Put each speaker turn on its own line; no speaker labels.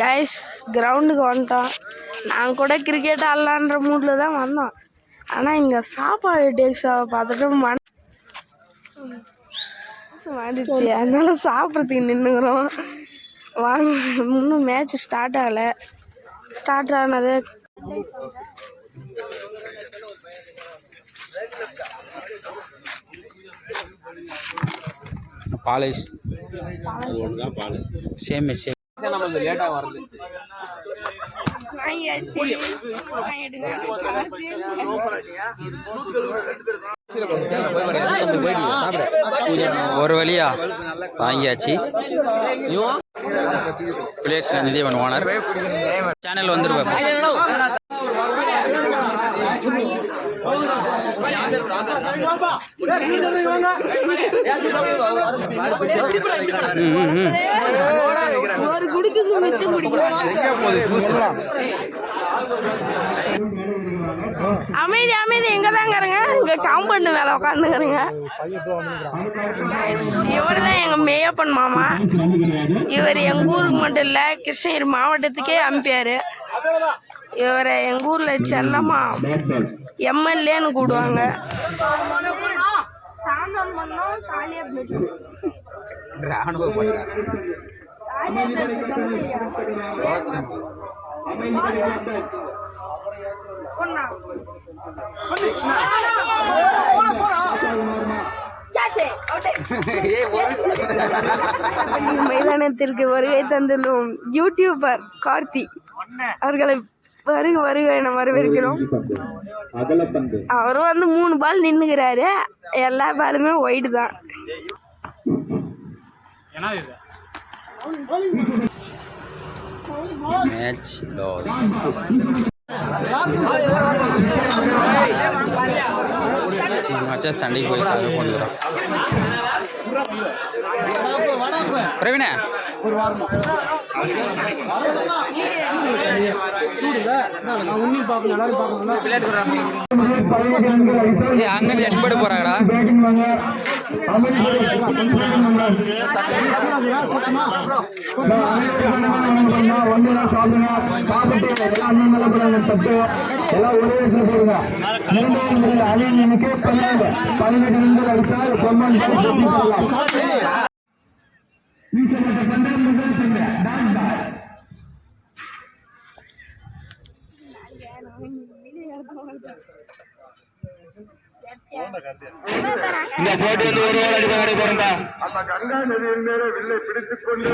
Guys கிரவுண்டுக்கு வந்துட்டோம். நாங்கள் கூட கிரிக்கெட் ஆடலான்ற மூடில் தான் வந்தோம். ஆனால் இங்கே சாப்பாடு டேக்ஸை பார்த்துட்டு மன மாறிடுச்சு அதனால சாப்பிட்றதுக்கு நின்றுக்கிறோம் வாங்க இன்னும் மேட்ச் ஸ்டார்ட் ஆகலை. ஸ்டார்ட் ஆனது
பாலேஷ். சேம் சேம் ஒரு வழியா வாங்கியாச்சு. Players நிதிவன் owner. சேனல் வந்துருவேன்.
ஒரு குடிக்குது மிச்சம் அமைதி அமைதி. எங்க தாங்க இருங்க இங்க காம்பவுண்ட் மேல உட்காந்துக்கிறேங்க இவர் தான் எங்க மேயப்பன் மாமா. இவர் எங்க ஊருக்கு மட்டும் இல்ல கிருஷ்ணகிரி மாவட்டத்துக்கே அனுப்பியாரு. இவரை எங்கள் ஊரில் செல்லம்மா எம்எல்ஏன்னு கூடுவாங்க மைதானத்திற்கு வருகை தந்துள்ளோம் யூடியூபர் கார்த்தி அவர்களை வருக வருக என வரவேற்கிறோம். அவர் வந்து மூணு பால் நின்னுக்கிறாரு. எல்லா பாலுமே ஒயிட் தான்.
மேட்ச் லாஸ் மச்சா சண்டைக்கு போய் பிரவீன ஏய் அங்கேருந்து எட்படு போகிறாங்கடா
எல்லாம் ஒரே இடத்துல போடுங்க இரண்டாவது முறையில் அணியின் எண்ணிக்கை பன்னெண்டு பதினெட்டு நிமிடம் அடித்தால் பொம்மன் இந்த போட்டி வந்து ஒரு ஓடி போறா அந்த கங்கா நதியின் மேலே வில்லை பிடித்துக் கொண்டு